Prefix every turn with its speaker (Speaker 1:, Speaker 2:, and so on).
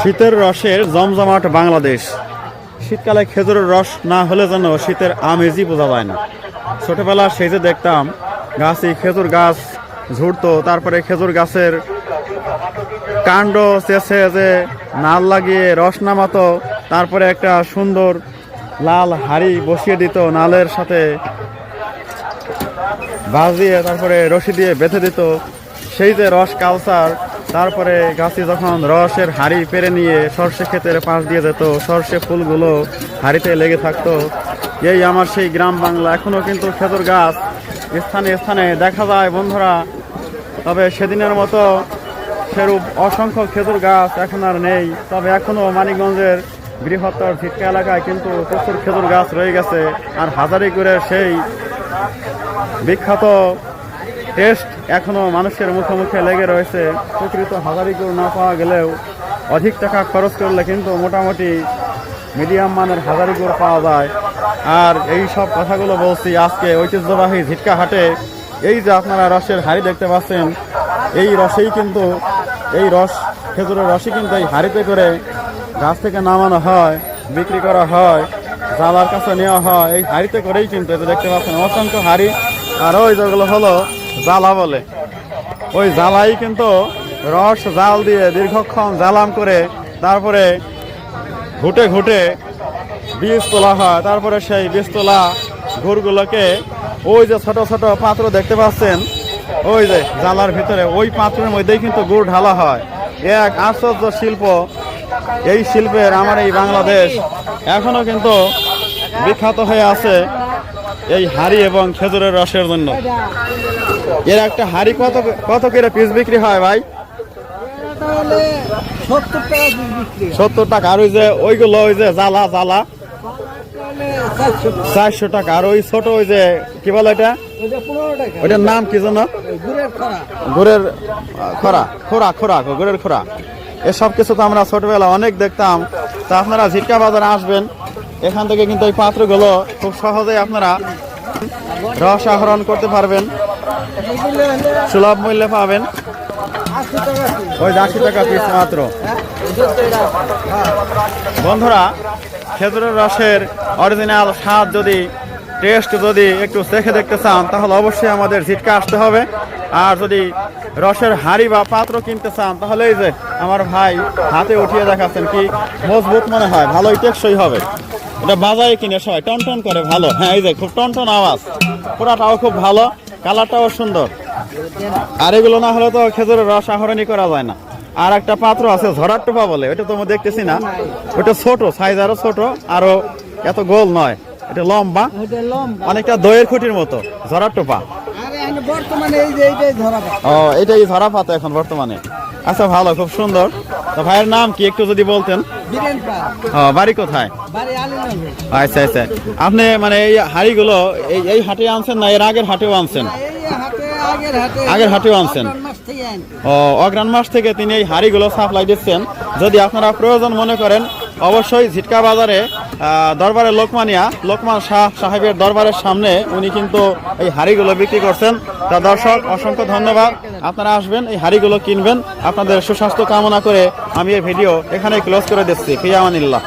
Speaker 1: শীতের রসের জমজমাট বাংলাদেশ। শীতকালে খেজুরের রস না হলে যেন শীতের আমেজই বোঝা যায় না। ছোটবেলা সেই যে দেখতাম, গাছে খেজুর গাছ ঝুড়তো তারপরে খেজুর গাছের কাণ্ড চেষে যে নাল লাগিয়ে রস নামাতো, তারপরে একটা সুন্দর লাল হাড়ি বসিয়ে দিত, নালের সাথে বাঁশ দিয়ে তারপরে রশি দিয়ে বেঁধে দিত। সেই যে রস কালচার, তারপরে গাছে যখন রসের হাড়ি পেরে নিয়ে সর্ষে ক্ষেতের পাশ দিয়ে যেত, সর্ষে ফুলগুলো হাড়িতে লেগে থাকতো। এই আমার সেই গ্রাম বাংলা, এখনও কিন্তু খেজুর গাছ স্থানে স্থানে দেখা যায় বন্ধুরা। তবে সেদিনের মতো সেরূপ অসংখ্য খেজুর গাছ এখন আর নেই। তবে এখনও মানিকগঞ্জের বৃহত্তর ভিটকা এলাকায় কিন্তু প্রচুর খেজুর গাছ রয়ে গেছে। আর হাজারি করে সেই বিখ্যাত টেস্ট এখনও মানুষের মুখে মুখে লেগে রয়েছে। প্রকৃত হাজারি গুড় না পাওয়া গেলেও অধিক টাকা খরচ করলে কিন্তু মোটামুটি মিডিয়াম মানের হাজারি গুড় পাওয়া যায়। আর এই সব কথাগুলো বলছি, আজকে ঐতিহ্যবাহী ঝিটকা হাটে। এই যে আপনারা রসের হাড়ি দেখতে পাচ্ছেন, এই রসেই কিন্তু, এই রস, খেজুরের রসই কিন্তু এই হাড়িতে করে গাছ থেকে নামানো হয়, বিক্রি করা হয়, জালার কাছে নেওয়া হয়। এই হাড়িতে করেই কিন্তু যে দেখতে পাচ্ছেন, অসংখ্য হাড়ি। আর ওই যেগুলো হলো জ্বালা বলে। ওই জ্বালাই কিন্তু রস জাল দিয়ে দীর্ঘক্ষণ জ্বালাম করে তারপরে ঘুটে ঘুটে বীজ তোলা হয়। তারপরে সেই বীজ তোলা ঘুরগুলোকে ওই যে ছোট ছোট পাত্র দেখতে পাচ্ছেন, ওই যে জ্বালার ভিতরে, ওই পাত্রের মধ্যেই কিন্তু গুড় ঢালা হয়। এক আশ্চর্য শিল্প। এই শিল্পের আমার এই বাংলাদেশ এখনও কিন্তু বিখ্যাত হয়ে আছে। এই হাড়ি এবং খেজুরের রসের জন্য। এর একটা হাড়ি কত কত করে পিস বিক্রি হয় ভাই?
Speaker 2: সত্তর টাকা।
Speaker 1: আর ওই যে ওইগুলো, ওই যে জ্বালা জ্বালা?
Speaker 2: চারশো টাকা।
Speaker 1: আর ওই ছোট ওই যে, কি বলে এটা? ওইটার নাম কি
Speaker 2: ওই গুড়ের খোরা
Speaker 1: খোরা খোরা গুড়ের খোরা এসব কিছু তো আমরা ছোটবেলা অনেক দেখতাম। তা আপনারা ঝিটকা বাজারে আসবেন। এখান থেকে কিন্তু এই পাত্রগুলো খুব সহজেই আপনারা রস আহরণ করতে পারবেন। সুলভ মূল্যে পাবেন। ওই আশি টাকা পিস মাত্র। বন্ধুরা, খেজুরের রসের অরিজিনাল স্বাদ যদি টেস্ট যদি একটু দেখে দেখতে চান, তাহলে অবশ্যই আমাদের ঝিটকা আসতে হবে। আর যদি রসের হাঁড়ি বা পাত্র কিনতে চান, তাহলে এই যে আমার ভাই হাতে উঠিয়ে দেখাচ্ছেন কি মজবুত মনে হয়, ভালোই টেকসই হবে। এটা বাজারে কিনে সবাই টন টন করে ভালো। হ্যাঁ এই যে খুব টন টন আওয়াজ। পুরাটাও খুব ভালো কালারটাও সুন্দর। আর এগুলো না হলে তো খেজুরের রস আহরণই করা যায় না। আর একটা পাত্র আছে ঝরার টোপা বলে ওটা তো দেখতেছি না। ওটা ছোট সাইজ আরও ছোট আরও এত গোল নয়। এটা লম্বা অনেকটা দইয়ের খুঁটির মতো ঝরার টোপা। ও এটাই ঝরা পাতা এখন বর্তমানে। আচ্ছা ভালো খুব সুন্দর। তো ভাইয়ের নাম কি একটু যদি বলতেন? বাড়ি কোথায়? আচ্ছা আচ্ছা। আপনি মানে এই হাড়িগুলো এই এই হাটে আনছেন না এর আগের হাটেও আনছেন?
Speaker 2: আগের
Speaker 1: হাটেও আনছেন? ও অগ্রান মাস থেকে তিনি এই হাড়িগুলো সাপ্লাই দিচ্ছেন। যদি আপনারা প্রয়োজন মনে করেন অবশ্যই ঝিটকা বাজারে দরবারে লোকমানিয়া, লোকমান শাহ সাহেবের দরবারের সামনে উনি কিন্তু এই হাড়িগুলো বিক্রি করছেন। তা দর্শক, অসংখ্য ধন্যবাদ। আপনারা আসবেন, এই হাড়িগুলো কিনবেন। আপনাদের সুস্বাস্থ্য কামনা করে আমি এই ভিডিও এখানে ক্লোজ করে দিচ্ছি। ফিয়ামানিল্লাহ।